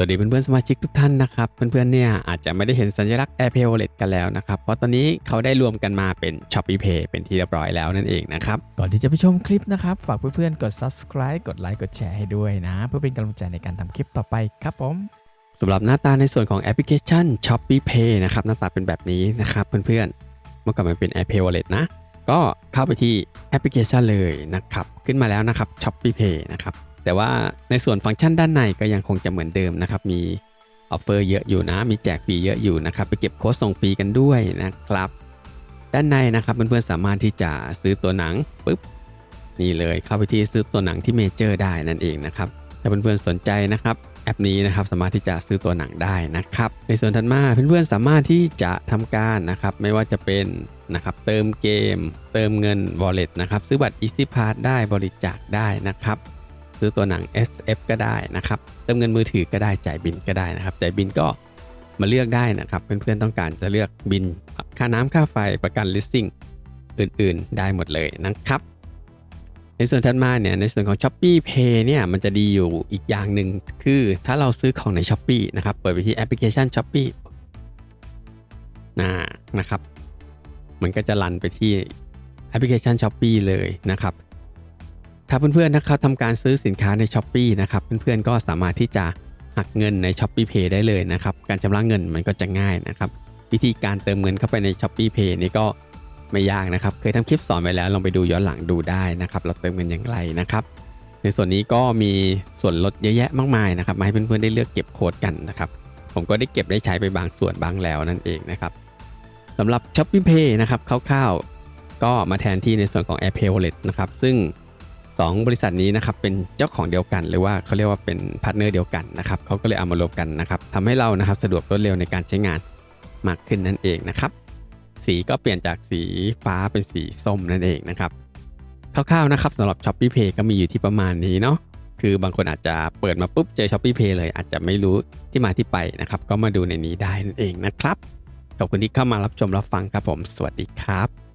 สวัสดีเพื่อนๆสมาชิกทุกท่านนะครับเพื่อนๆเนี่ยอาจจะไม่ได้เห็นสัญลักษณ์ AirPay Wallet กันแล้วนะครับเพราะตอนนี้เขาได้รวมกันมาเป็น Shopee Pay เป็นที่เรียบร้อยแล้วนั่นเองนะครับก่อนที่จะไปชมคลิปนะครับ ฝากเพื่อนๆกด subscribe กดไลค์กดแชร์ให้ด้วยนะ เพื่อเป็นกำลังใจในการทำคลิปต่อไปครับผมสำหรับหน้าตาในส่วนของแอปพลิเคชัน Shopee Pay นะครับหน้าตาเป็นแบบนี้นะครับเพื่อนๆเมื่อก่อนมันเป็น AirPay Wallet นะก็เข้าไปที่แอปพลิเคชันเลยนะครับขึ้นมาแล้วนะครับ Shopee Pay นะครับ แต่ว่าในส่วนฟังก์ชันด้านในก็ยังคงจะเหมือนเดิมนะครับ มีออฟเฟอร์เยอะอยู่นะ มีแจกฟรีเยอะอยู่นะครับ ไปเก็บโค้ดส่งฟรีกันด้วยนะครับ ด้านในนะครับเพื่อนๆสามารถที่จะซื้อตัวหนังปุ๊บนี่เลยเข้าไปที่ซื้อตัวหนังที่เมเจอร์ได้นั่นเองนะครับถ้าเพื่อนๆสนใจนะครับแอปนี้นะครับสามารถที่จะซื้อตัวหนังได้นะครับ ในส่วนถัดมาเพื่อนๆสามารถที่จะทำการนะครับ ไม่ว่าจะเป็นนะครับเติมเกม เติมเงิน wallet นะครับซื้อบัตร Easy Pass ได้บริจาคได้นะครับ ซื้อตัวหนัง SF ก็ได้นะครับเติมเงินมือถือก็ได้จ่ายบินก็ได้นะครับจ่ายบินก็มาเลือกได้นะครับ เพื่อนๆต้องการจะเลือกบินค่าน้ำค่าไฟประกัน leasing อื่นๆ ได้หมดเลยนะครับ ในส่วนถัดมาเนี่ยในส่วนของ s h o p e e Pay เนี่ยมันจะดีอยู่อีกอย่างหนึ่งคือถ้าเราซื้อของใน s h อ p e e นะครับเปิดไปที่แอปพลิเคชัน s h o p e e นะนะครับ มันก็จะรันไปที่แอปพลิเคชัน s h อ p e e เลยนะครับ ถ้าเพื่อนๆนะครับทำการซื้อสินค้าใน s h อ p e e นะครับเพื่อนๆก็สามารถที่จะหักเงินใน s h อ p e e Pay ได้เลยนะครับการชำระเงินมันก็จะง่ายนะครับวิธีการเติมเงินเข้าไปใน s h อ p e e Pay นี่ก็ไม่ยากนะครับ เคยทำคลิปสอนไว้แล้วลองไปดูย้อนหลังดูได้นะครับ เราเติมเงินอย่างไรนะครับ ในส่วนนี้ก็มีส่วนลดเยอะแยะมากมายนะครับ มาให้เพื่อนๆได้เลือกเก็บโค้ดกันนะครับ ผมก็ได้เก็บได้ใช้ไปบางส่วนบางแล้วนั่นเองนะครับสำหรับ s h o p e e Pay นะครับคร่าวๆก็มาแทนที่ในส่วนของ AirPay Wallet นะครับซึ่ง 2 บริษัทนี้นะครับเป็นเจ้าของเดียวกัน หรือว่าเขาเรียกว่าเป็นพาร์ทเนอร์เดียวกันนะครับเขาก็เลยเอามารวมกันนะครับทำให้เรานะครับสะดวกรวดเร็วในการใช้งานมากขึ้นนั่นเองนะครับ สีก็เปลี่ยนจากสีฟ้าเป็นสีส้มนั่นเองนะครับคร่าวๆนะครับสำหรับ s h o p e e Pay ก็มีอยู่ที่ประมาณนี้เนาะคือบางคนอาจจะเปิดมาปุ๊บเจอ s h o p e e Pay เลยอาจจะไม่รู้ที่มาที่ไปนะครับ ก็มาดูในนี้ได้นั่นเองนะครับขอบคุณที่เข้ามารับชมรับฟังครับผม สวัสดีครับ